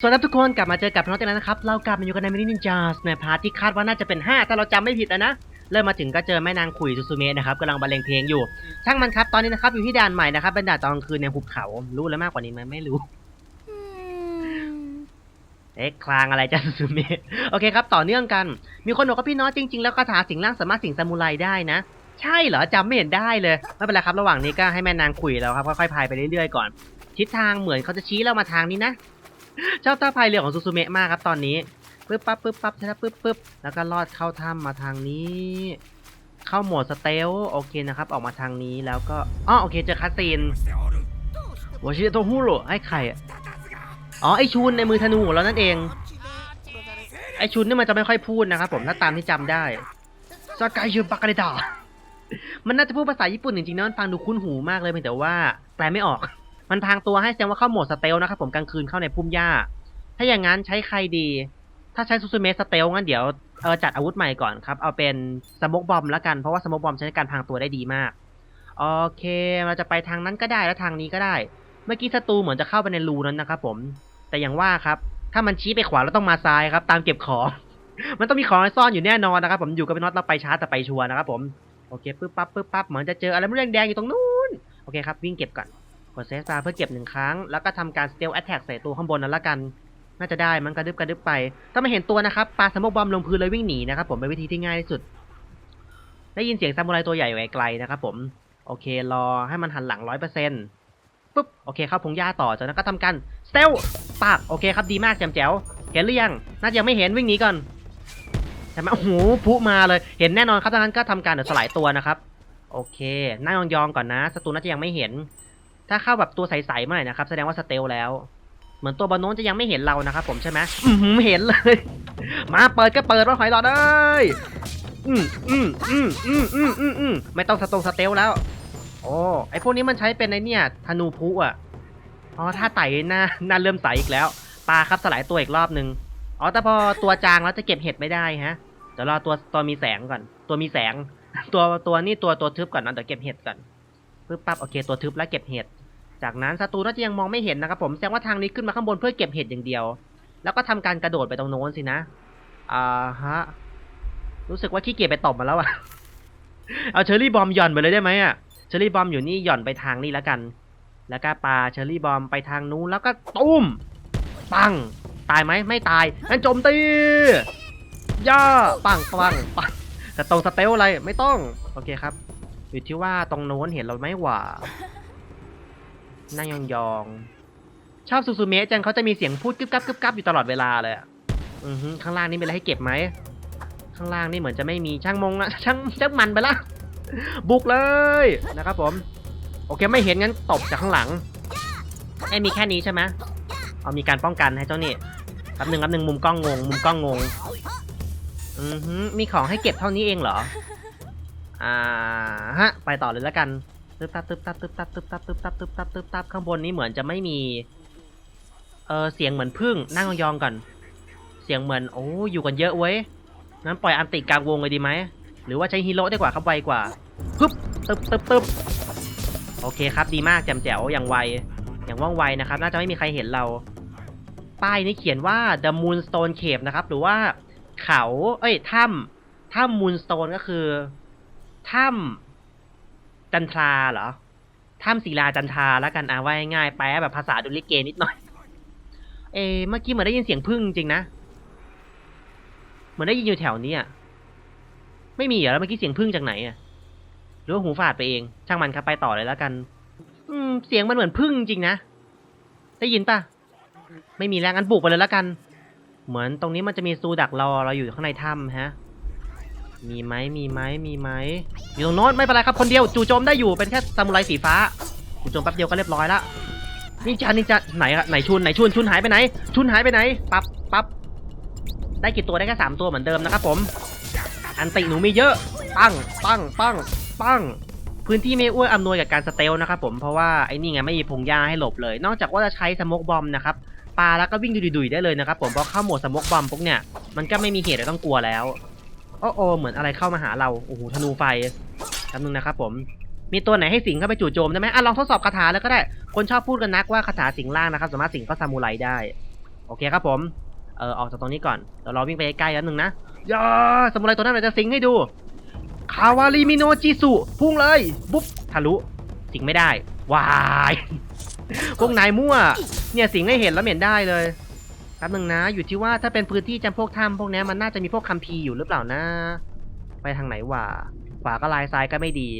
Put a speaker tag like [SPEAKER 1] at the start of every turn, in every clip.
[SPEAKER 1] สวัสดีครับทุกคนกลับมาเจอกับน้องเต้นแล้วนะครับ เรากลับมาอยู่กันในมินินินจาสในพาร์ทที่คาดว่าน่าจะเป็น 5 ถ้าเราจำไม่ผิดนะนะ เริ่มมาถึงก็เจอแม่นางขุยซูซูเมะนะครับกำลังบรรเลงเพลงอยู่ ช่างมันครับ ตอนนี้นะครับอยู่ที่ด่านใหม่นะครับเป็นด่านตอนกลางคืนในภูเขา รู้แล้วมากกว่านี้ไหมไม่รู้ เอ๊ะคลางอะไรจ้าซูซูเมะโอเคครับ ต่อเนื่องกัน มีคนบอกว่าพี่น้องจริง ๆ แล้วคาถาสิงร่างสามารถสิงซามูไรได้นะ ใช่เหรอจำไม่เห็นได้เลย ไม่เป็นไรครับ ระหว่างนี้ก็ให้แม่นางคุยแล้วครับค่อยๆพายไปเรื่อยๆก่อน ทิศทางเหมือนเขาจะชี้เรามาทางนี้นะ ชอบท่าพายเรือของซูซูเมะมากครับตอนนี้ปึ๊บปั๊บปึ๊บปั๊บใช่ไหมปึ๊บปึ๊บแล้วก็ลอดเข้าถ้ำมาทางนี้ เข้าโหมดสเตลโอเคนะครับ ออกมาทางนี้แล้วก็อ๋อโอเคเจอคาซีนวชิโตฮูโร่ให้ใครอะอ๋อไอชุนในมือธนูของเรานั่นเอง ไอชุนนี่มันจะไม่ค่อยพูดนะครับผมถ้าตามที่จำได้สกายชุนปากกาเดตามันน่าจะพูดภาษาญี่ปุ่นจริงๆนะมันฟังดูคุ้นหูมากเลยเพียงแต่ว่า แปลไม่ออก มันพางตัวให้แสดงว่าเข้าโหมดสเตลนะครับผมกลางคืนเข้าในพุ่มหญ้า ถ้าอย่างนั้นใช้ใครดี ถ้าใช้ซูซูเมะสเตลงั้นเดี๋ยวเออจัดอาวุธใหม่ก่อนครับ เอาเป็นสมกบอมแล้วกัน เพราะว่าสมกบอมใช้ในการพางตัวได้ดีมาก โอเค เราจะไปทางนั้นก็ได้แล้วทางนี้ก็ได้ เมื่อกี้ศัตรูเหมือนจะเข้าไปในรูนั้นนะครับผม แต่อย่างว่าครับ ถ้ามันชี้ไปขวาเราต้องมาซ้ายครับ ตามเก็บของ มันต้องมีของซ่อนอยู่แน่นอนนะครับ ผมอยู่กับเป็นน็อตเราไปช้าแต่ไปชัวร์นะครับผม โอเคปึ๊บปั๊บปึ๊บปั๊บเหมือนจะเจออะไรไม่รู้แดงๆอยู่ตรงนู้น โอเคครับวิ่งเก็บก่อน ดเซฟตาเพื่อเก็บหนึ่งครั้ง แล้วก็ทำการสเตลแอตแทกใส่ตัวข้างบนนั้นละกัน น่าจะได้มันกระดึบกระดึบไป ถ้าไม่เห็นตัวนะครับปาสมกบอมลงพื้นเลยวิ่งหนีนะครับผมเป็นวิธีที่ง่ายที่สุด ได้ยินเสียงซามูไรตัวใหญ่อยู่ไกลๆนะครับผมโอเครอให้มันหันหลังร้อยเปอร์เซ็นต์ปุ๊บโอเคเข้าพงหญ้าต่อจากนั้นก็ทำการสเตลปากโอเคครับดีมากแจมแจ๋วเห็นหรือยังน่าจะยังไม่เห็นวิ่งหนีก่อนใช่ไหมโอ้โหพุมาเลยเห็นแน่นอนครับดังนั้นก็ทำการเดี๋ยวสลายตัวนะครับโอเคนั่งยองๆก่อนนะศัตรูน่าจะยังไม่เห็น ถ้าเข้าแบบตัวใสๆเมื่อไหร่นะครับ แสดงว่าสเตลแล้ว เหมือนตัวบอลโน้นจะยังไม่เห็นเรานะครับผมใช่ไหมอือหือเห็นเลย มาเปิดก็เปิดรถหอยหลอดเอ้ยอืมอืมอืมอืมอืมอืมอืมไม่ต้องสตรงสเตลแล้ว โอ้ไอพวกนี้มันใช้เป็นไอเนี่ยธนูพุอะอ๋อถ้าไต่หน้าหน้าเริ่มใสอีกแล้วปลาครับสลายตัวอีกรอบนึงอ๋อแต่พอตัวจางแล้วจะเก็บเห็ดไม่ได้ฮะเดี๋ยวรอตัวตัวมีแสงก่อน ตัวมีแสง ตัวตัวนี่ตัวตัวทึบก่อนนะเดี๋ยวเก็บเห็ดก่อนปึ๊บปั๊บโอเคตัวทึบแล้วเก็บเห็ด จากนั้นศัตรูน่าจะยังมองไม่เห็นนะครับผมแสดงว่าทางนี้ขึ้นมาข้างบนเพื่อเก็บเห็ดอย่างเดียว แล้วก็ทำการกระโดดไปตรงโน้นสินะอ่าฮะรู้สึกว่าขี้เกียจไปตบมาแล้วอะเอาเชอร์รี่บอมหย่อนไปเลยได้ไหมอะเชอร์รี่บอมอยู่นี่หย่อนไปทางนี้แล้วกัน แล้วก็ปาเชอร์รี่บอมไปทางนู้นแล้วก็ตุ้มปังตายไหมไม่ตายงั้นโจมตีย่าปังปังปังแต่ตรงสเตลอะไรไม่ต้องโอเคครับอยู่ที่ว่าตรงโน้นเห็นเราไหมหว่า นั่งยองๆ ชอบซูซูเมะจังเขาจะมีเสียงพูดกึบกับกึบกับอยู่ตลอดเวลาเลยอะอือฮึข้างล่างนี่มีอะไรให้เก็บไหม ข้างล่างนี่เหมือนจะไม่มีช่างมงนะช่างช่างมันไปละ บุกเลยนะครับผม โอเคไม่เห็นงั้นตบจากข้างหลังไอ้มีแค่นี้ใช่ไหมเอามีการป้องกันให้เจ้านี่แป๊บหนึ่งแป๊บหนึ่งมุมกล้องงง มุมกล้องงง อือฮึมีของให้เก็บเท่านี้เองเหรอ อ่าฮะ ไปต่อเลยแล้วกัน ตึบตับตึบตับตึบตับตึบตับตึบตับตึบตับตึบตับข้างบนนี้เหมือนจะไม่มี เออเสียงเหมือนพึ่งนั่งยองๆก่อน เสียงเหมือนโอ้อยู่กันเยอะเว้ยงั้นปล่อยอันติกลางวงเลยดีไหมหรือว่าใช้ฮีโร่ได้กว่าครับไวกว่าฮึบตึบตึบตึบโอเคครับดีมากแจ่มแจ๋วอย่างไวอย่างว่องไวนะครับ น่าจะไม่มีใครเห็นเรา ป้ายนี้เขียนว่า the moonstone cave นะครับ หรือว่าเขา เอ้ยถ้ำถ้ำ moonstone ก็คือถ้ำ จันทราเหรอถ้ำศิลาจันทราแล้วกันอ่าว่าง่ายๆแปลแบบภาษาดุลิเกนิดหน่อย เอเมื่อกี้เหมือนได้ยินเสียงพึ่งจริงนะเหมือนได้ยินอยู่แถวนี้อะไม่มีเหรอแล้วเมื่อกี้เสียงพึ่งจากไหนอะหรือว่าหูฝาดไปเอง ช่างมันครับไปต่อเลยแล้วกัน อืม เสียงมันเหมือนพึ่งจริงนะได้ยินปะไม่มีแล้วงั้นบุกไปเลยแล้วกัน เหมือนตรงนี้มันจะมีซูดักรอเราอยู่ข้างในถ้ำฮะ มีไหมมีไหมมีไหมอยู่ตรงโน้นไม่เป็นไรครับคนเดียวจู่โจมได้อยู่เป็นแค่ซามูไรสีฟ้าจู่โจมแป๊บเดียวก็เรียบร้อยละนี่จานนี่จะไหนอะไหนชุนไหนชุนชุนหายไปไหน ชุนหายไปไหนปั๊บปั๊บได้กี่ตัวได้แค่สามตัวเหมือนเดิมนะครับผมอันติหนูมีเยอะ ปังปังปังปังพื้นที่ไม่อ้วนอำนวยกับการสเตลนะครับผม เพราะว่าไอ้นี่ไงไม่มีพงหญ้าให้หลบเลย นอกจากว่าจะใช้สมกบอมนะครับ ปาแล้วก็วิ่งดุยๆได้เลยนะครับผม เพราะเข้าโหมดสมกบอมปุ๊บเนี่ย มันก็ไม่มีเหตุอะไรต้องกลัวแล้ว โอ้โอเหมือนอะไรเข้ามาหาเราโอ้โหธนูไฟคำนึงนะครับผมมีตัวไหนให้สิงเข้าไปจู่โจมได้ไหมอะลองทดสอบคาถาแล้วก็ได้ คนชอบพูดกันนักว่าคาถาสิงล่างนะครับสามารถสิงเข้าซามูไรได้ โอเคครับผมเออออกจากตรงนี้ก่อนเดี๋ยวเราวิ่งไปใกล้ๆแล้วหนึ่งนะย่าสมุไรตัวนั้นเราจะสิงให้ดูคาวาริมิโนจิสุพุ่งเลยบุ๊บทะลุสิงไม่ได้วายพวกนายมั่ว เนี่ยสิงให้เห็นแล้วเหม็นได้เลย แป๊บหนึ่งนะ อยู่ที่ว่าถ้าเป็นพื้นที่จำพวกถ้ำพวกนี้มันน่าจะมีพวกคัมภีร์อยู่หรือเปล่านะ ไปทางไหนวะขวาก็ลายซ้ายก็ไม่ดี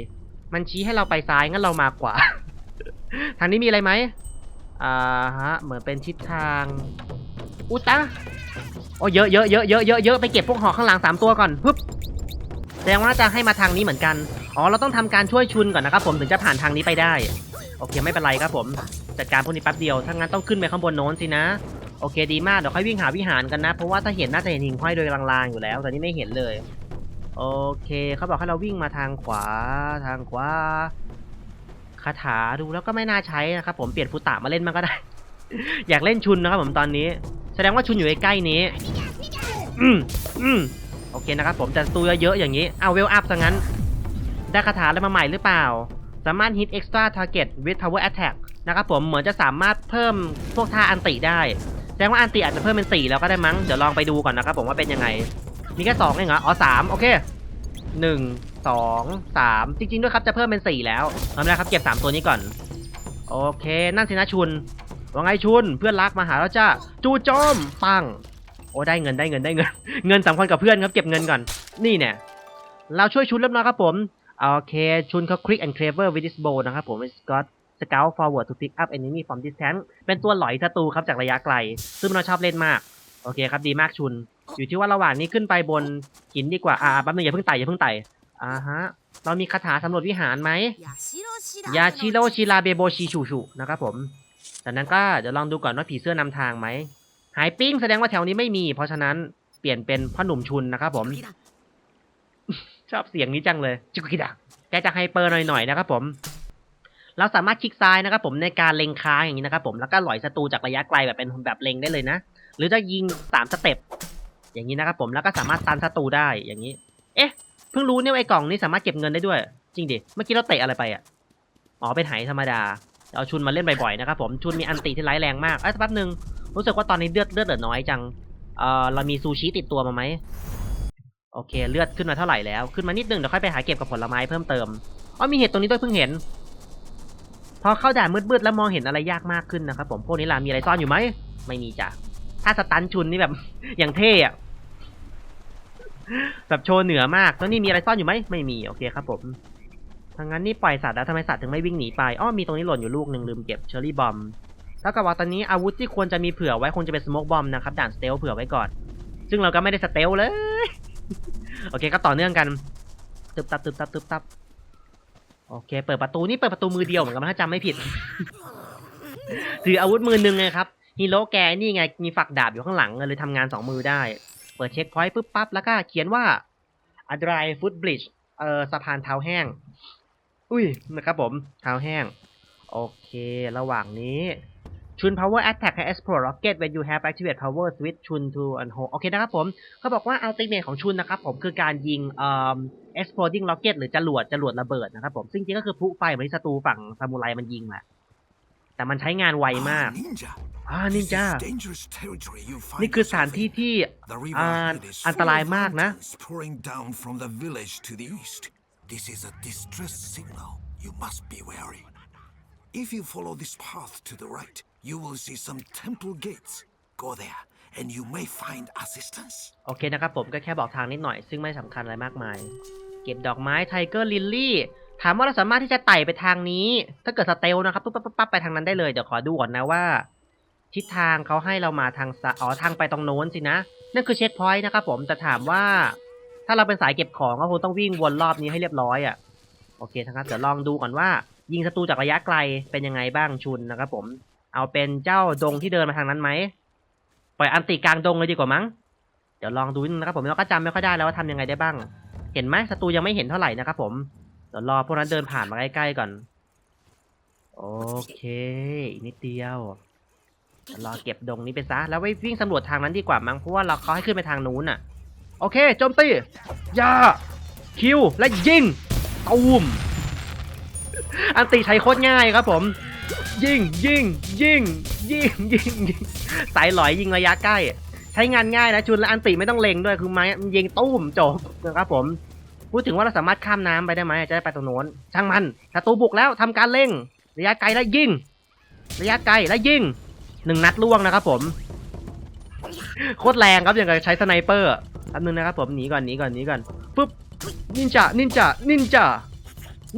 [SPEAKER 1] มันชี้ให้เราไปซ้ายงั้นเรามาขวา ทางนี้มีอะไรไหมอ่าฮะ เหมือนเป็นทิศทาง อุตะโอ้เยอะเยอะเยอะเยอะเยอะเยอะไปเก็บพวกหอกข้างหลังสามตัวก่อนปึ๊บแสดงว่าน่าจะให้มาทางนี้เหมือนกัน อ๋อ เราต้องทำการช่วยชุนก่อนนะครับผมถึงจะผ่านทางนี้ไปได้ โอเคไม่เป็นไรครับผม จัดการพวกนี้แป๊บเดียว ถ้างั้นต้องขึ้นไปข้างบนโน้นสินะ โอเคดีมากเดี๋ยวค่อยวิ่งหาวิหารกันนะ เพราะว่าถ้าเห็นน่าจะเห็นหิ่งห้อยโดยลางๆอยู่แล้ว แต่นี่ไม่เห็นเลย โอเคเขาบอกให้เราวิ่งมาทางขวาทางขวาคาถาดูแล้วก็ไม่น่าใช้นะครับผมเปลี่ยนฟุตะมาเล่นมันก็ได้ อยากเล่นชุนนะครับผมตอนนี้ แสดงว่าชุนอยู่ใกล้นี้ อืมอืมโอเคนะครับผมจะตัวเยอะๆอย่างนี้เอาเวลอัพซะงั้น ได้คาถาอะไรมาใหม่หรือเปล่า สามารถ hit extra target with power attack นะครับผมเหมือนจะสามารถเพิ่มพวกท่าอันติได้ แสดงว่าอันติอาจจะเพิ่มเป็น4แล้วก็ได้มั้ง เดี๋ยวลองไปดูก่อนนะครับผมว่าเป็นยังไง มีแค่2เองเหรอ อ๋อสามโอเคหนึ่งสองสามจริง ๆ ด้วยครับจะเพิ่มเป็น4แล้วเอาละครับเก็บ3ตัวนี้ก่อน โอเค นั่นสินะชุน ว่าไงชุน เพื่อนรักมาหาแล้วจ้าจูโจมปัง โอ้ได้เงินได้เงินได้เงิน เงินสำคัญกับเพื่อนครับเก็บเงินก่อน นี่เนี่ย เราช่วยชุนเรียบร้อยครับผม โอเค ชุนเขา quick and clever with this bow นะครับผม it's got scout forward to pick up enemy from distance เป็นตัวหลอยศัตรูครับจากระยะไกล ซึ่งเราชอบเล่นมาก โอเคครับดีมากชุน อยู่ที่ว่าระหว่างนี้ขึ้นไปบนหินดีกว่า อ่าแป๊บนึงอย่าเพิ่งไต่อย่าเพิ่งไต่อ่าฮะ เรามีคาถาสำรวจวิหารไหมยาชิโรชิราเบโบชิชูชูนะครับผมจากนั้นก็เดี๋ยวลองดูก่อนว่าผีเสื้อนำทางไหม หายปิ้งแสดงว่าแถวนี้ไม่มี เพราะฉะนั้นเปลี่ยนเป็นพ่อหนุ่มชุนนะครับผม ชอบเสียงนี้จังเลยจิกุกิดะแกจะไฮเปอร์หน่อยๆนะครับผม เราสามารถคลิกซ้ายนะครับผมในการเล็งค้างอย่างนี้นะครับผมแล้วก็หลอยศัตรูจากระยะไกลแบบเป็นแบบเล็งได้เลยนะ หรือจะยิงสามสเต็ปอย่างนี้นะครับผมแล้วก็สามารถตันศัตรูได้อย่างนี้ เอ๊ะเพิ่งรู้เนี่ยวาไอ้กล่องนี้สามารถเก็บเงินได้ด้วย จริงดิเมื่อกี้เราเตะอะไรไปอะอ๋อเป็นไหธรรมดาเอาชุนมาเล่นบ่อยๆนะครับผมชุนมีอันติที่ร้ายแรงมากเอ้ยแป๊บนึงรู้สึกว่าตอนนี้เลือดเลือดเหลือน้อยจังเอ่อเรามีซูชิติดตัวมาไหมโอเค เลือดขึ้นมาเท่าไหร่แล้วขึ้นมานิดนึงเดี๋ยวค่อยไปหาเก็บกับผลไม้เพิ่มเติมอ๋อมีเห็ดตรงนี้ด้วยเพิ่งเห็น พอเข้าด่านมืดๆแล้วมองเห็นอะไรยากมากขึ้นนะครับผมพวกนี้ล่ะมีอะไรซ่อนอยู่ไหมไม่มีจ้ะถ้าสตันชุนนี่แบบ อย่างเท่อะแบบโชว์เหนือมากแล้วนี่มีอะไรซ่อนอยู่ไหมไม่มีโอเคครับผมทางนั้นนี่ปล่อยสัตว์แล้วทำไมสัตว์ถึงไม่วิ่งหนีไปอ้อมีตรงนี้หล่นอยู่ลูกหนึ่งลืมเก็บเชอร์รี่บอมเท่ากับว่าตอนนี้อาวุธที่ควรจะมีเผื่อไว้คงจะเป็นสโมกบอมนะครับด่านสเตลเผื่อไว้ก่อน ซึ่งเราก็ไม่ได้สเตลเลย โอเคก็ต่อเนื่องกันตึบตับตึบตับตึบตับ โอเค เปิดประตูนี่เปิดประตูมือเดียวเหมือนกันนะถ้าจำไม่ผิด ถืออาวุธมือหนึ่งไงครับฮีโร่แกนี่ไงมีฝักดาบอยู่ข้างหลังเลยทำงานสองมือได้ เปิดเช็คพอยต์ปุ๊บปั๊บแล้วก็เขียนว่าอ dry foot bridge เอ่อสะพานเท้าแห้ง อุ้ยนะครับผมเท้าแห้ง โอเค ระหว่างนี้ ชุน power attack ให้ explode rocket when you have activate power switch ชุน to and hold โอเคนะครับผมเขาบอกว่า ultimate ของชุนนะครับผมคือการยิงเอ่อ exploding rocket หรือจรวดจรวดระเบิดนะครับผม ซึ่งจริงๆก็คือพลุไฟเหมือนที่ศัตรูฝั่งซามูไรมันยิงแหละแต่มันใช้งานไวมาก
[SPEAKER 2] Ninja.
[SPEAKER 1] อ่านินจา
[SPEAKER 2] This is dangerous territory you find
[SPEAKER 1] นี่คือสถาน
[SPEAKER 2] yourself
[SPEAKER 1] ที่
[SPEAKER 2] in.
[SPEAKER 1] ที่
[SPEAKER 2] The river
[SPEAKER 1] อ่า
[SPEAKER 2] ahead is
[SPEAKER 1] อันต
[SPEAKER 2] full
[SPEAKER 1] ราย
[SPEAKER 2] of
[SPEAKER 1] มากนะ
[SPEAKER 2] mountains pouring down from the village to the east. This is a distress signal. You must be wary. If you follow this path to the right, you will see some temple gates. Go there, and you may find assistance.
[SPEAKER 1] โอเคนะครับผมก็แค่บอกทางนิดหน่อย ซึ่งไม่สำคัญอะไรมากมาย เก็บดอกไม้ไทเกอร์ลิลลี่ถามว่าเราสามารถที่จะไต่ไปทางนี้ ถ้าเกิดสเตลนะครับปุ๊บปั๊บปั๊บไปทางนั้นได้เลยเดี๋ยวขอดูก่อนนะว่า ทิศทางเขาให้เรามาทางอ๋อทางไปตรงโน้นสินะ นั่นคือเช็คพอยต์นะครับผมแต่ถามว่า ถ้าเราเป็นสายเก็บของก็คงต้องวิ่งวนรอบนี้ให้เรียบร้อยอะโอเคทั้งนั้นเดี๋ยวลองดูก่อนว่า ยิงศัตรูจากระยะไกลเป็นยังไงบ้างชุนนะครับผม เอาเป็นเจ้าดงที่เดินมาทางนั้นไหมปล่อยอันติกลางดงเลยดีกว่ามั้ง เดี๋ยวลองดูนิดนึงนะครับผมเราก็จำไม่ค่อยได้แล้วว่าทำยังไงได้บ้าง เห็นไหมศัตรูยังไม่เห็นเท่าไหร่นะครับผม เดี๋ยวรอพวกนั้นเดินผ่านมาใกล้ๆก่อน โอเคอีกนิดเดียวเดี๋ยวรอเก็บดงนี้ไปซะ แล้วไปวิ่งสำรวจทางนั้นดีกว่ามั้ง เพราะว่าเราเขาให้ขึ้นไปทางนู้นน่ะ โอเค โจมตียา คิว และยิงตูมอันติใช้โคตรง่ายครับผม ยิงยิงยิงยิงยิงยิงสายหลอยยิงระยะใกล้ ใช้งานง่ายนะชุนและอันติไม่ต้องเล็งด้วยคือไม้มันยิงตุ้มจบนะครับผม พูดถึงว่าเราสามารถข้ามน้ำไปได้ไหมจะได้ไปตรงโน้นช่างมันศัตรูบุกแล้วทำการเล็งระยะไกลแล้วยิงระยะไกลแล้วยิงหนึ่งนัดล่วงนะครับผมโคตรแรงครับอย่างกับใช้สไนเปอร์แป๊บนึงนะครับผมหนีก่อนหนีก่อนหนีก่อนปุ๊บนินจานินจานินจา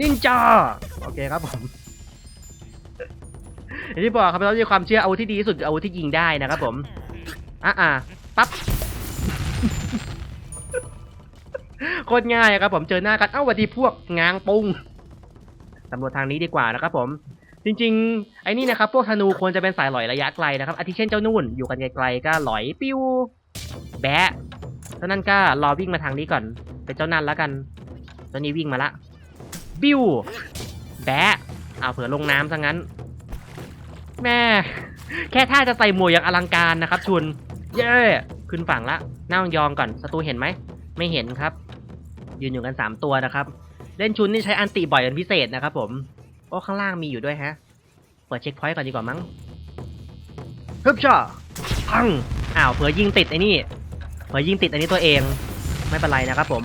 [SPEAKER 1] นินจาโอเคครับผม อย่างที่บอกครับเรามีความเชื่ออาวุธที่ดีที่สุดคืออาวุธที่ยิงได้นะครับผมอะอะปั๊บโคตรง่ายครับผมเจอหน้ากันเอ้าสวัสดีพวกงางปุงสำรวจทางนี้ดีกว่านะครับผม จริงๆ ไอ้นี่นะครับ พวกธนูควรจะเป็นสายหลอยระยะไกลนะครับอาทิเช่นเจ้านุ่นอยู่กันไกลๆก็หลอยปิ้วแบะเท่านั้นก็รอวิ่งมาทางนี้ก่อน เป็นเจ้านั่นแล้วกันตอนนี้วิ่งมาละ บิ้วแบะเอาวเผื่อลงน้ำซะงั้น แม่แค่ท่าจะใส่หมวกอย่างอลังการนะครับชุน เย้ขึ้นฝั่งละน่ายองก่อนศัตรูเห็นไหม ไม่เห็นครับ ยืนอยู่กันสามตัวนะครับ เล่นชุนนี่ใช้อันติบ่อยเป็นพิเศษนะครับผม โอ้ข้างล่างมีอยู่ด้วยฮะ เปิดเช็คพอยต์ก่อนดีกว่ามั้งฮึบช่อพังอ้าวเผื่อยิงติดไอ้นี่เผื่อยิงติดอันนี้ตัวเอง ไม่เป็นไรนะครับผม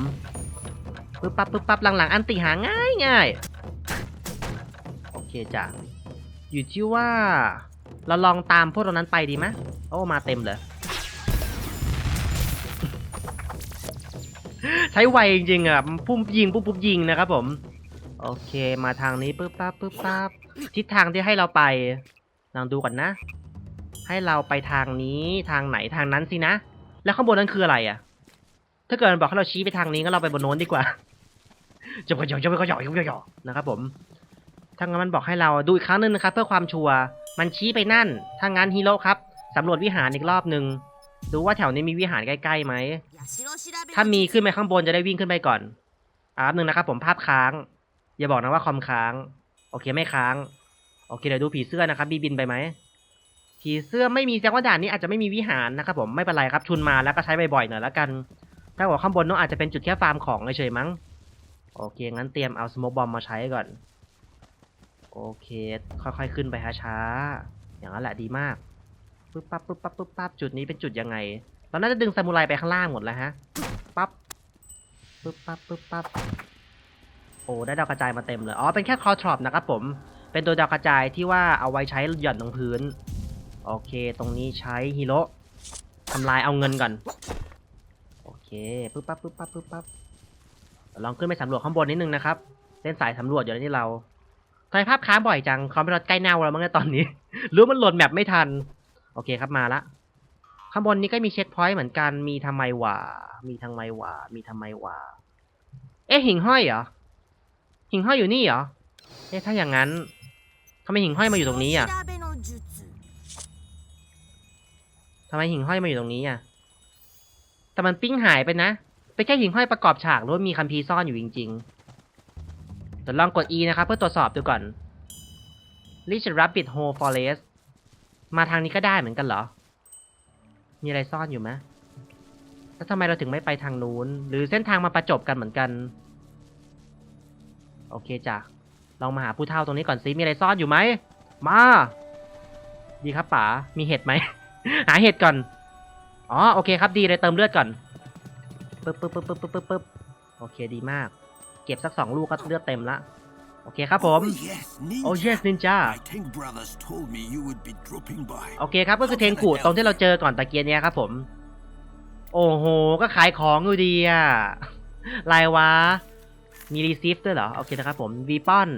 [SPEAKER 1] ปึ๊บปั๊บปึ๊บปั๊บหลังๆอันติหาง่ายง่ายโอเคจ้ะ อยู่ที่ว่า เราลองตามพวกตรงนั้นไปดีไหมโอ้มาเต็มเลยใช้ไวจริงๆอะพุ่มยิงปุ๊บปุ๊บยิงนะครับผม โอเคมาทางนี้ปึ๊บปั๊บปึ๊บปั๊บทิศทางที่ให้เราไปลองดูก่อนนะ ให้เราไปทางนี้ทางไหนทางนั้นสินะ แล้วข้างบนนั้นคืออะไรอะ ถ้าเกิดมันบอกให้เราชี้ไปทางนี้ก็เราไปบนโน้นดีกว่าจะไปหยอกจะไปหยอกจะไปหยอกนะครับผม ถ้างั้นมันบอกให้เราดูอีกครั้งหนึ่งนะครับ เพื่อความชัวร์มันชี้ไปนั่น ถ้างั้นฮีโร่ครับสำรวจวิหารอีกรอบหนึ่งดูว่าแถวนี้มีวิหารใกล้ๆไหม ถ้ามีขึ้นไปข้างบนจะได้วิ่งขึ้นไปก่อนอ่าแป๊บนึงนะครับผมภาพค้าง อย่าบอกนะว่าคอมค้าง โอเคไม่ค้าง โอเคเดี๋ยวดูผีเสื้อนะครับบีบินไปไหม ผีเสื้อไม่มีแสดงว่าด่านนี้อาจจะไม่มีวิหารนะครับผมไม่เป็นไรครับชุนมาแล้วก็ใช้บ่อยๆหน่อยแล้วกัน ถ้าบอกข้างบนน้องอาจจะเป็นจุดแค่ฟาร์มของเฉยๆมั้ง โอเคงั้นเตรียมเอาสโมกบอมมาใช้ก่อน โอเค ค่อยๆขึ้นไปช้าๆอย่างนั้นแหละดีมากปึ๊บปั๊บปึ๊บปั๊บปึ๊บปั๊บจุดนี้เป็นจุดยังไงเราน่าจะดึงซามูไรไปข้างล่างหมดแล้วฮะปั๊บปึ๊บปั๊บปึ๊บปั๊บโอ้ได้ดาวกระจายมาเต็มเลยอ๋อเป็นแค่คอทรอปนะครับผมเป็นตัวดาวกระจายที่ว่าเอาไว้ใช้หย่อนตรงพื้นโอเค ตรงนี้ใช้ฮีโร่ทำลายเอาเงินก่อนโอเคปึ๊บปั๊บปึ๊บปั๊บปึ๊บปั๊บลองขึ้นไปสำรวจข้างบนนิดนึงนะครับเล่นสายสำรวจอยู่แล้วที่เรา ไมภาพค้างบ่อยจังคอมพิวเตอร์ใกล้เน่าแล้วมั้งเนี่ยตอนนี้หรือมันโหลดแมปไม่ทัน โอเคครับมาละ ข้างบนนี้ก็มีเช็คพอยต์เหมือนกัน มีทำไมว่ามีทำไมว่ามีทำไมว่าเอ๊ะหิ่งห้อยเหรอ หิ่งห้อยอยู่นี่เหรอ เอ๊ะถ้าอย่างนั้นทำไมหิ่งห้อยมาอยู่ตรงนี้อะทำไมหิ่งห้อยมาอยู่ตรงนี้อะ แต่มันปิ้งหายไปนะเป็นแค่หิ่งห้อยประกอบฉากหรือว่ามีคัมภีร์ซ่อนอยู่จริง ๆ เดี๋ยวลองกด E นะครับ เพื่อตรวจสอบดูก่อน Reach Rabbit Hole Forest มาทางนี้ก็ได้เหมือนกันเหรอ มีอะไรซ่อนอยู่ไหมแล้วทำไมเราถึงไม่ไปทางนู้น หรือเส้นทางมาประจบกันเหมือนกัน โอเคจ้ะ ลองมาหาผู้เฒ่าตรงนี้ก่อนซิ มีอะไรซ่อนอยู่ไหม มา ดีครับป๋า มีเห็ดไหม หาเห็ดก่อน อ๋อ โอเคครับ ดีเลยเติมเลือดก่อน ปึ๊บปึ๊บปึ๊บปึ๊บปึ๊บปึ๊บปึ๊บโอเค ดีมาก เก็บสักสองลูกก็เลือดเต็มละ โอเคครับผม
[SPEAKER 2] Oh yes, ninja.
[SPEAKER 1] โอ้ yes ninja
[SPEAKER 2] My Tank brothers told me you would be dropping by.
[SPEAKER 1] โอเคครับก็คือเทงขู่ตรงที่เราเจอก่อนตะเกียนเนี้ยครับผม โอ้โห ก็ขายของอยู่ดีอะลายวะ มีรีซิฟด้วยเหรอ โอเคนะครับผมวีปอน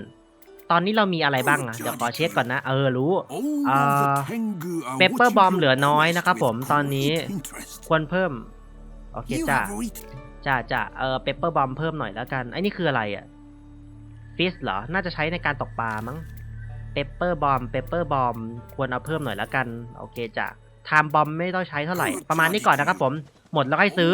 [SPEAKER 1] ตอนนี้เรามีอะไรบ้างอะเดี๋ยวขอเช็คก่อนนะ เออรู้
[SPEAKER 2] All
[SPEAKER 1] Uh,
[SPEAKER 2] of the Tengu are
[SPEAKER 1] Pepper
[SPEAKER 2] watching
[SPEAKER 1] Bomb
[SPEAKER 2] your
[SPEAKER 1] เหลือน้อย
[SPEAKER 2] quest
[SPEAKER 1] นะครับ
[SPEAKER 2] with
[SPEAKER 1] ผมตอนนี้
[SPEAKER 2] great interest.
[SPEAKER 1] ควรเพิ่ม โอเค
[SPEAKER 2] You
[SPEAKER 1] จ้า
[SPEAKER 2] have written
[SPEAKER 1] จ้าจ้าเออเปเปอร์บอมเพิ่มหน่อยแล้วกันไอ้นี่คืออะไรอะฟิสเหรอ น่าจะใช้ในการตกปลามั้งเปเปอร์บอมเปเปอร์บอมควรเอาเพิ่มหน่อยแล้วกัน โอเคจ้ะไทม์บอมไม่ต้องใช้เท่าไหร่ ประมาณนี้ก่อนนะครับผม หมดแล้วค่อยซื้อ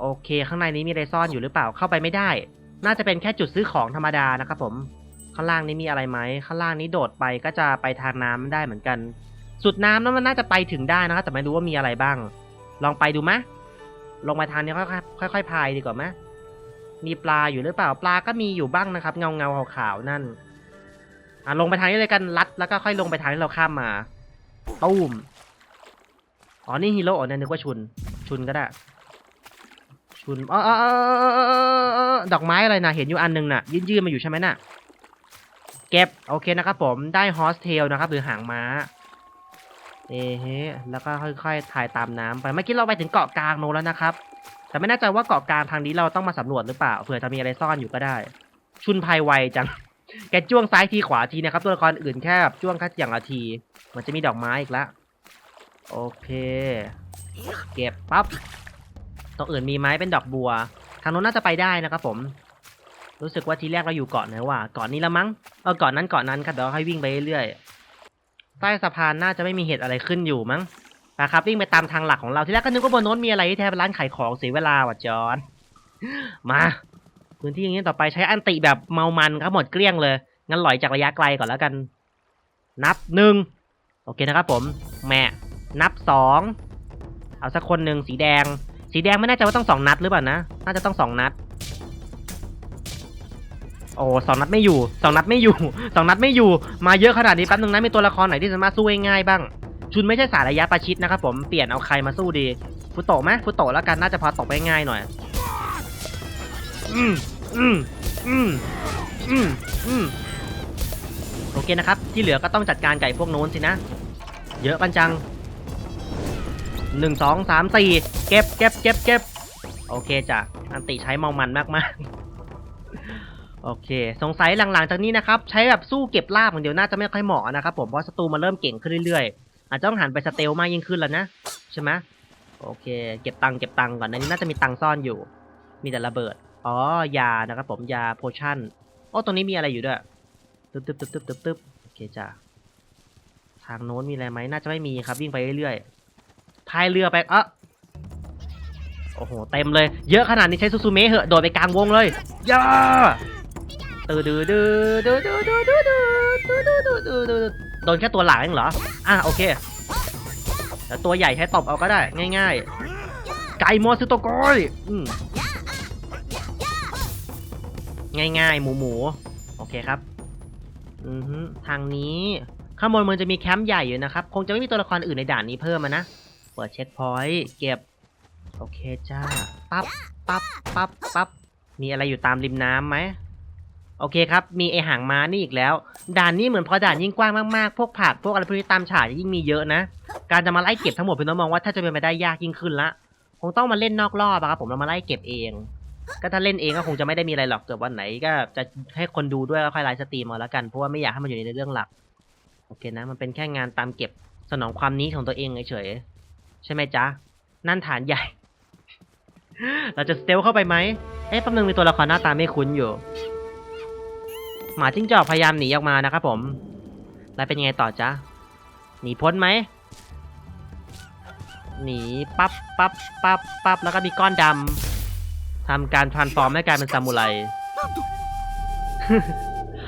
[SPEAKER 1] โอเค ข้างในนี้มีอะไรซ่อนอยู่หรือเปล่าเข้าไปไม่ได้ น่าจะเป็นแค่จุดซื้อของธรรมดานะครับผม ข้างล่างนี้มีอะไรไหมข้างล่างนี้โดดไปก็จะไปทางน้ำได้เหมือนกัน สุดน้ำนั้นมันน่าจะไปถึงได้นะครับแต่ไม่รู้ว่ามีอะไรบ้าง ลองไปดูไหมลงมาทางนี้ค่อยๆค่อยๆพายดีกว่าไหมมีปลาอยู่หรือเปล่าปลาก็มีอยู่บ้างนะครับ เงาเงาๆขาวๆนั่นอะลงไปทางนี้เลยกันลัดแล้วก็ค่อยลงไปทางที่เราข้ามมาตูมอ๋อนี่ฮีโร่อ๋อเนี่ยนึกว่าชุน ชุนก็ได้ชุนอ๋อดอกไม้อะไรนะเห็นอยู่อันหนึงน่ะ ยื่นๆมาอยู่ใช่ไหมน่ะ เก็บโอเคนะครับผมได้ฮอสเทลนะครับ หรือหางม้าเอ๊ะแล้วก็ค่อยๆถ่ายตามน้ำไปเมื่อกี้เราไปถึงเกาะกลางโนนแล้วนะครับ แต่ไม่แน่ใจว่าเกาะกลางทางนี้เราต้องมาสำรวจหรือเปล่าเผื่อจะมีอะไรซ่อนอยู่ก็ได้ ชุนภัยไวจังแกจ้วงซ้ายทีขวาทีนะครับ ตัวละครอื่นแค่แบบจ้วงแค่อย่างละที มันจะมีดอกไม้อีกล้วโอเค เก็บปั๊บตรงอื่นมีไหมเป็นดอกบัว ทางโน้นน่าจะไปได้นะครับผม รู้สึกว่าทีแรกเราอยู่เกาะไหนวะเกาะนี้ละมั้งเออเกาะนนั้นเกาะนั้นครับเดี๋ยวค่อยวิ่งไปเรื่อยๆใต้สะพานน่าจะไม่มีเหตุอะไรขึ้นอยู่มั้งนะครับวิ่งไปตามทางหลักของเราทีแรกก็นึกว่าบนโน้นมีอะไรที่แท้เป็นร้านขายของเสียเวลาว่ะจอนมาพื้นที่อย่างนี้ต่อไปใช้อันติแบบเมามันครับหมดเกลี้ยงเลยงั้นหลอยจากระยะไกลก่อนแล้วกัน นับหนึ่งโอเคนะครับผม แม่นับสองเอาสักคนหนึ่งสีแดง สีแดงไม่แน่ใจว่าต้องสองนัดหรือเปล่านะน่าจะต้องสองนัด อ้สองนัดไม่อยู่สองนัดไม่อยู่สองนัดไม่อยู่ มาเยอะขนาดนี้แป๊บนึงนะมีตัวละครไหนที่สามารถสู้ง่ายๆบ้าง ชุนไม่ใช่สายระยะประชิดนะครับผมเปลี่ยนเอาใครมาสู้ดีฟุตโตะไหมฟุตโตะแล้วกันน่าจะพอตกไปง่ายหน่อย อืมอืมอืมอืมอืมโอเคนะครับ ที่เหลือก็ต้องจัดการไก่พวกโน้นสินะ เยอะปันจังหนึ่งสองสามสี่เก็บเก็บเก็บเก็บโอเคจ้ะอันติใช้เมามันมากๆ โอเค สงสัยหลังๆจากนี้นะครับ ใช้แบบสู้เก็บลาบอย่างเดียวน่าจะไม่ค่อยเหมาะนะครับผมเพราะศัตรูมันเริ่มเก่งขึ้นเรื่อยๆ อาจจะต้องหันไปสเตลมากยิ่งขึ้นแล้วนะ ใช่ไหมโอเค เก็บตังค์เก็บตังค์ก่อนในนี้น่าจะมีตังค์ซ่อนอยู่ มีแต่ระเบิด อ๋อยานะครับผมยาโพชั่นโอ้ตรงนี้มีอะไรอยู่ด้วยตึ๊บตึ๊บตึ๊บตึ๊บตึ๊บตึ๊บโอเคจ้ะทางโน้นมีอะไรไหมน่าจะไม่มีครับวิ่งไปเรื่อยๆพายเรือไปเอะโอ้โหเต็มเลย เยอะขนาดนี้ใช้ซูซูเมะเหอะโดดไปกลางวงเลยย่า ตือดือดืดือดือดือดือดือดือดือดือดือโดนแค่ตัวหลังเองเหรอ อะโอเคแต่ตัวใหญ่ใช้ตบเอาก็ได้ ง่ายๆ ไก่โมซึโตโกยอืมง่ายๆ หมูหมูโอเคครับ อือฮึทางนี้ข้างบนมันจะมีแคมป์ใหญ่อยู่นะครับ คงจะไม่มีตัวละครอื่นในด่านนี้เพิ่มนะ เปิดเช็คพอยต์เก็บ โอเคจ้า ปั๊บ ปั๊บ ปั๊บ ปั๊บ มีอะไรอยู่ตามริมน้ำไหม โอเคครับ มีไอหางม้านี่อีกแล้ว ด่านนี้เหมือนพอด่านยิ่งกว้างมากๆ พวกผักพวกอะไรพวกนี้ตามฉากยิ่งมีเยอะนะ การจะมาไล่เก็บทั้งหมดพี่น้องมองว่าถ้าจะเป็นไปได้ยากยิ่งขึ้นละ คงต้องมาเล่นนอกรอบอะครับผมเรามาไล่เก็บเอง ก็ถ้าเล่นเองก็คงจะไม่ได้มีอะไรหรอกเกิดวันไหนก็จะให้คนดูด้วยก็ค่อยไลฟ์สตรีมเอาแล้วกัน เพราะว่าไม่อยากให้มันอยู่ในเรื่องหลัก โอเคนะ มันเป็นแค่งานตามเก็บสนองความนี้ของตัวเองเฉยๆ ใช่ไหมจ๊ะ นั่นฐานใหญ่ เราจะสเตลเข้าไปไหมเอ๊ะแป๊บนึงมีตัวละครหน้าตาไม่คุ้นอยู่ หมาจิ้งจอกพยายามหนีออกมานะครับผม แล้วเป็นยังไงต่อจ๊ะ หนีพ้นไหม หนีปั๊บปั๊บปั๊บปั๊บแล้วก็มีก้อนดำทำการทรานส์ฟอร์มให้กลายเป็นซามูไร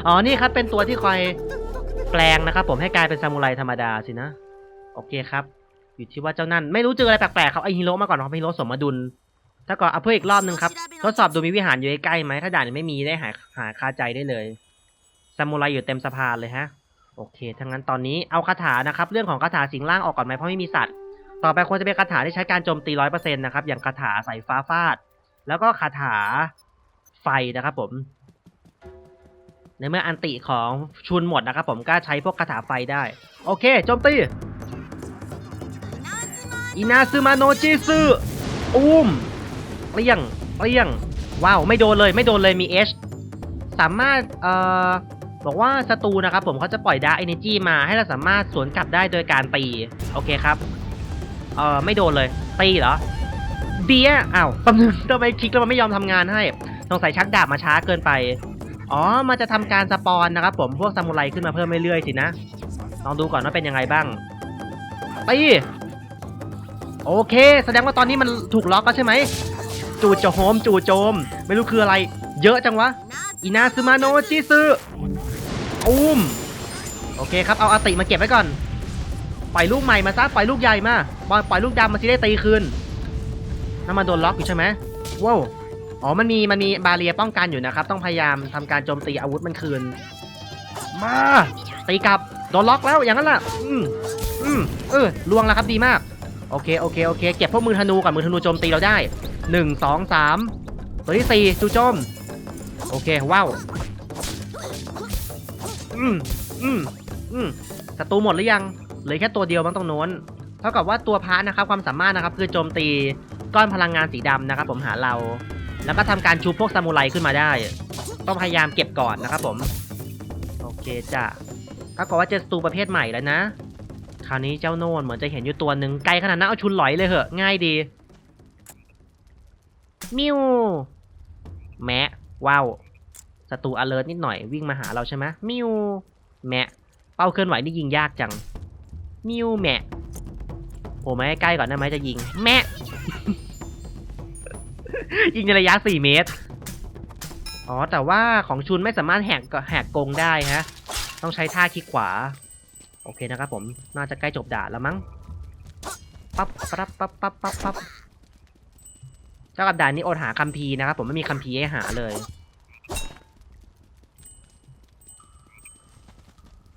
[SPEAKER 1] อ๋อ นี่ครับ เป็นตัวที่คอยแปลงนะครับผมให้กลายเป็นซามูไรธรรมดาสินะ โอเคครับ อยู่ที่ว่าเจ้านั่น ไม่รู้เจออะไรแปลกๆเขาไอฮิโร่มาก่อนเขาฮิโร่สมดุล ถ้าก่อนเอาเพื่ออีกรอบนึงครับ ทดสอบดูมีวิหารอยู่ใกล้ไหม ถ้าด่านไม่มีได้หาหาคาใจได้เลย ซามูไรอยู่เต็มสะพานเลยฮะ โอเคถ้างั้นตอนนี้เอาคาถานะครับ เรื่องของคาถาสิงล่างออกก่อนไหมเพราะไม่มีสัตว์ ต่อไปควรจะเป็นคาถาที่ใช้การโจมตีร้อยเปอร์เซ็นต์นะครับ อย่างคาถาใส่ฟ้าฟาด แล้วก็คาถาไฟนะครับผม ในเมื่ออันติของชุนหมดนะครับผมก็ใช้พวกคาถาไฟได้ โอเคโจมตีอินาซึมาโนจิซึอุ้มเปรี้ยงเปรี้ยง ว้าว ไม่โดนเลย ไม่โดนเลย มีเอช สามารถ เอ่อ บอกว่าศัตรูนะครับผมเขาจะปล่อยดาร์เอเนจีมาให้เราสามารถสวนกลับได้โดยการตี โอเคครับ เอ่อ ไม่โดนเลย ตีเหรอ เดียอ้าวแป๊บนึงทำไมคลิกแล้วมันไม่ยอมทำงานให้สงสัยชักดาบมาช้าเกินไป อ๋อ มันจะทำการสปอนนะครับผมพวกซามูไรขึ้นมาเพิ่มเรื่อยๆสินะ ลองดูก่อนว่าเป็นยังไงบ้าง ตีโอเค แสดงว่าตอนนี้มันถูกล็อกแล้วใช่ไหม จู่โจมจู่โจม ไม่รู้คืออะไร เยอะจังวะ อินาซึมาโนจิซึ อุ้มโอเคครับเอาอาติมาเก็บไว้ก่อนปล่อยลูกใหม่มาซะปล่อยลูกใหญ่มาปล่อยปล่อยลูกดำมาสิได้ตีคืนน้ำมันโดนล็อกอยู่ใช่ไหมว้าวอ๋อมันมีมันมีบาเรียป้องกันอยู่นะครับ ต้องพยายามทำการโจมตีอาวุธมันคืน มาตีกลับโดนล็อกแล้วอย่างนั้นล่ะ อืมอืมเออลวงแล้วครับดีมาก โอเคโอเคโอเค เก็บพวกมือธนูก่อนมือธนูโจมตีเราได้หนึ่งสองสามตัวที่สี่จู่โจม โอเคว้าว อืมอืมอืมศัตรูหมดหรือยังเหลือแค่ตัวเดียวมั้งตรงโน้นเท่ากับว่าตัวพาร์ทนะครับความสามารถนะครับคือโจมตีก้อนพลังงานสีดำนะครับ ผมหาเรา แล้วก็ทำการชูพวกซามูไรขึ้นมาได้ ต้องพยายามเก็บก่อนนะครับผม โอเคจ้ะถ้ากับว่าเจอศัตรูประเภทใหม่แล้วนะ คราวนี้เจ้าโน่นเหมือนจะเห็นอยู่ตัวหนึ่งไกลขนาดนั้นเอาชุนหลอยเลยเหอะ ง่ายดีมิวแมะว้าว ศัตรู alert นิดหน่อยวิ่งมาหาเราใช่ไหมมิวแมะเป้าเคลื่อนไหวนี่ยิงยากจัง มิวแมะโผล่มาใกล้ก่อนได้ไหมจะยิง แมะยิงในระยะ 4 เมตร อ๋อ แต่ว่าของชุนไม่สามารถแหกก็แหกกงได้ฮะ ต้องใช้ท่าคลิกขวา โอเคนะครับผม น่าจะใกล้จบด่านแล้วมั้ง ปั๊บปั๊บปั๊บปั๊บปั๊บปั๊บเจ้ากับด่านนี้อดหาคัมภีร์นะครับผมไม่มีคัมภีร์ให้หาเลย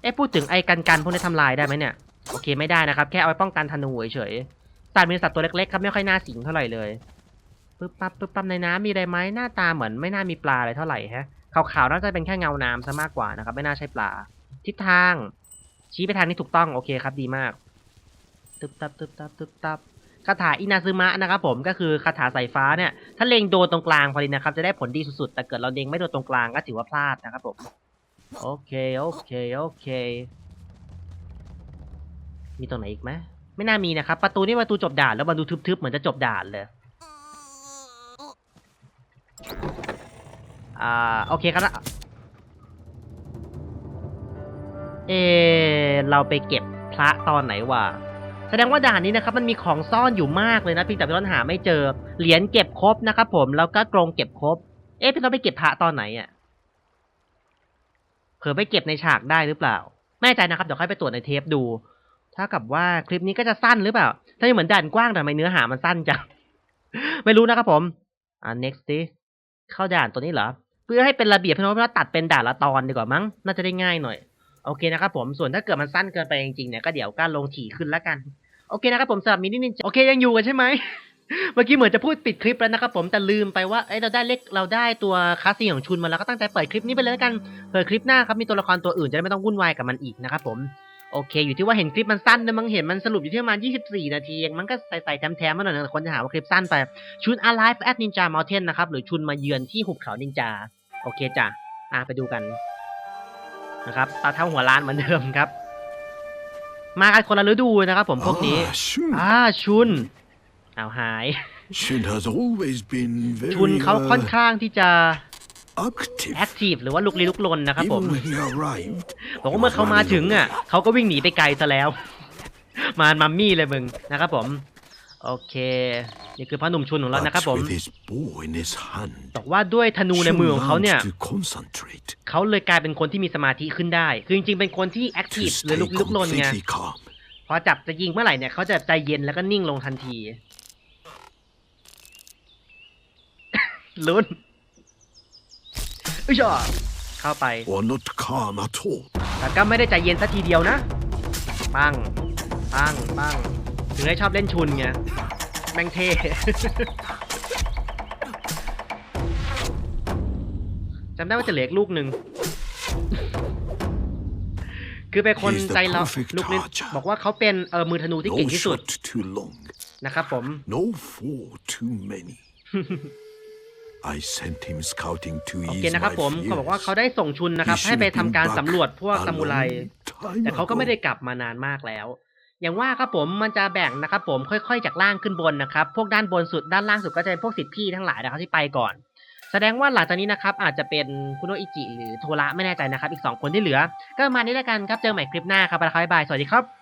[SPEAKER 1] อ๊ะพูดถึงไอ้กันกันพวกนี้ทำลายได้ไหมเนี่ย โอเคไม่ได้นะครับ แค่เอาไว้ป้องกันธนูเฉยๆสัตว์เป็นสัตว์ตัวเล็กๆครับไม่ค่อยน่าสิงเท่าไหร่เลยปึ๊บปั๊บปึ๊บปั๊บในน้ำมีอะไรไหมหน้าตาเหมือนไม่น่ามีปลาอะไรเท่าไหร่ฮะขาวๆน่าจะเป็นแค่เงาน้ำซะมากกว่านะครับ ไม่น่าใช่ปลา ทิศทาง ชี้ไปทางนี้ถูกต้องโอเคครับดีมากตึบตับตึบตับตึบตับคาถาอินาซึมะนะครับผมก็คือคาถาสายฟ้าเนี่ยถ้าเล็งโดนตรงกลางพอดีนะครับจะได้ผลดีสุดๆแต่เกิดเราเล็งไม่โดนตรงกลางก็ถือว่าพลาดนะครับผม โอเค โอเค โอเค มีตรงไหนอีกไหมไม่น่ามีนะครับ ประตูนี่ประตูจบด่านแล้วมันดูทึบๆเหมือนจะจบด่านเลย อ่า โอเคครับ เอ เราไปเก็บพระตอนไหนวะ แสดงว่าด่านนี้นะครับ มันมีของซ่อนอยู่มากเลยนะเพียงแต่พี่ต้นหาไม่เจอ เหรียญเก็บครบนะครับผม แล้วก็กรงเก็บครบ เอ๊ะพี่ต้นไปเก็บพระตอนไหนอะ เผื่อไปเก็บในฉากได้หรือเปล่า ไม่ใจนะครับ เดี๋ยวค่อยไปตรวจในเทปดู ถ้ากับว่าคลิปนี้ก็จะสั้นหรือเปล่า ถ้าเหมือนด่านกว้างแต่ทำไมเนื้อหามันสั้นจัง ไม่รู้นะครับผม อ่า next ดิเข้าด่านตัวนี้เหรอ เพื่อให้เป็นระเบียบพี่น้องว่าตัดเป็นด่านละตอนดีกว่ามั้ง น่าจะได้ง่ายหน่อย โอเคนะครับผม ส่วนถ้าเกิดมันสั้นเกินไปจริงๆเนี่ยก็เดี๋ยวก็ลงถี่ขึ้นแล้วกัน โอเคนะครับผมสำหรับมินินินจโอเคยังอยู่กันใช่ไหม เมื่อกี้เหมือนจะพูดปิดคลิปแล้วนะครับผมแต่ลืมไปว่าเอ้ยเราได้เล็กเราได้ตัวคลาสซีของชุนมาแล้วก็ตั้งใจเปิดคลิปนี้ไปเลยแล้วกันเผื่อคลิปหน้าครับมีตัวละครตัวอื่นจะได้ไม่ต้องวุ่นวายกับมันอีกนะครับผมโอเค อยู่ที่ว่าเห็นคลิปมันสั้นนะมั้งเห็นมันสรุปอยู่ที่ประมาณ 24 นาทีเองมันก็ใส่ๆแถมๆมาหน่อยนะคนจะหาว่าคลิปสั้นไปชุน Alive at Ninja Mountain นะครับหรือชุนมาเยือนที่หุบเขานินจาโอเคจ้ะอะไปดูกันนะครับตาเท่าหัวล้านเหมือนเดิมครับ มากันคนละฤดูนะครับผมพวกนี้
[SPEAKER 2] Ah, Shun.
[SPEAKER 1] อ่าชุน เอาหาย
[SPEAKER 2] Shun has always been
[SPEAKER 1] ชุน
[SPEAKER 2] very
[SPEAKER 1] เขาค่อน
[SPEAKER 2] uh,
[SPEAKER 1] ข้างที่จะ
[SPEAKER 2] active.
[SPEAKER 1] แอคทีฟหรือว่าลุกลี้ลุกลนนะครับผม
[SPEAKER 2] Even when he arrived,
[SPEAKER 1] บอกว่าเมื่อเขามาถึงอะเขาก็วิ่งหนีไปไกลซะแล้ว มามัมมี่เลยมึงนะครับผม โอเค นี่คือพ่อหนุ่มชุนของเรานะครับ
[SPEAKER 2] but
[SPEAKER 1] ผม
[SPEAKER 2] with his bow in his hand,
[SPEAKER 1] บอกว่าด้วยธนูในมือของเขาเนี่ย
[SPEAKER 2] learned to concentrate,
[SPEAKER 1] เขาเลยกลายเป็นคนที่มีสมาธิขึ้นได้ คือจริงๆ เป็นคนที่แอคที
[SPEAKER 2] to
[SPEAKER 1] ฟหรือ
[SPEAKER 2] stay
[SPEAKER 1] ลุกลี้ลุกลนไง
[SPEAKER 2] completely calm.
[SPEAKER 1] พอจับจะยิงเมื่อไหร่เนี่ยเขาจะใจเย็นแล้วก็นิ่งลงทันที ลุ้นอุ้ยจ่อเข้าไป
[SPEAKER 2] Or not calm at all.
[SPEAKER 1] แต่ก็ไม่ได้ใจเย็นสัทีเดียวนะ ปัง ปัง ปัง ถึงได้ชอบเล่นชุนไง แม่งเท่ จำได้ว่าจะเหลืออีกลูกหนึ่ง คือเป็นคน
[SPEAKER 2] He's the
[SPEAKER 1] ใจเรา
[SPEAKER 2] perfect
[SPEAKER 1] ลูกนี้
[SPEAKER 2] archer.
[SPEAKER 1] บอกว่าเขาเป็นเออมือธนูที่
[SPEAKER 2] No
[SPEAKER 1] เก่งที่สุด
[SPEAKER 2] shot too long,
[SPEAKER 1] นะครับผม
[SPEAKER 2] no foe too many. I sent him scouting to
[SPEAKER 1] โอ
[SPEAKER 2] ease
[SPEAKER 1] เคนะครับ
[SPEAKER 2] my
[SPEAKER 1] ผมเขาบอกว่า
[SPEAKER 2] fears.
[SPEAKER 1] เขาได้ส่งชุนนะครับ
[SPEAKER 2] He
[SPEAKER 1] ให้ไป
[SPEAKER 2] should
[SPEAKER 1] ทำ
[SPEAKER 2] have
[SPEAKER 1] การ
[SPEAKER 2] been
[SPEAKER 1] สำรวจ
[SPEAKER 2] back
[SPEAKER 1] พวก
[SPEAKER 2] a
[SPEAKER 1] ซามูไร
[SPEAKER 2] long time
[SPEAKER 1] แต่เขาก็
[SPEAKER 2] ago.
[SPEAKER 1] ไม่ได้กลับมานานมากแล้ว อย่างว่าครับผมมันจะแบ่งนะครับ ผมค่อยๆ จากล่างขึ้นบนนะครับ พวกด้านบนสุดด้านล่างสุดก็จะเป็นพวกสิทธิพี่ทั้งหลายนะครับที่ไปก่อน แสดงว่าหลังจากนี้นะครับ อาจจะเป็นคุโนอิจิหรือโทระไม่แน่ใจนะครับ อีก 2 คนที่เหลือ ก็ประมาณนี้แล้วกันครับเจอใหม่คลิปหน้าครับบ๊ายบายสวัสดีครับ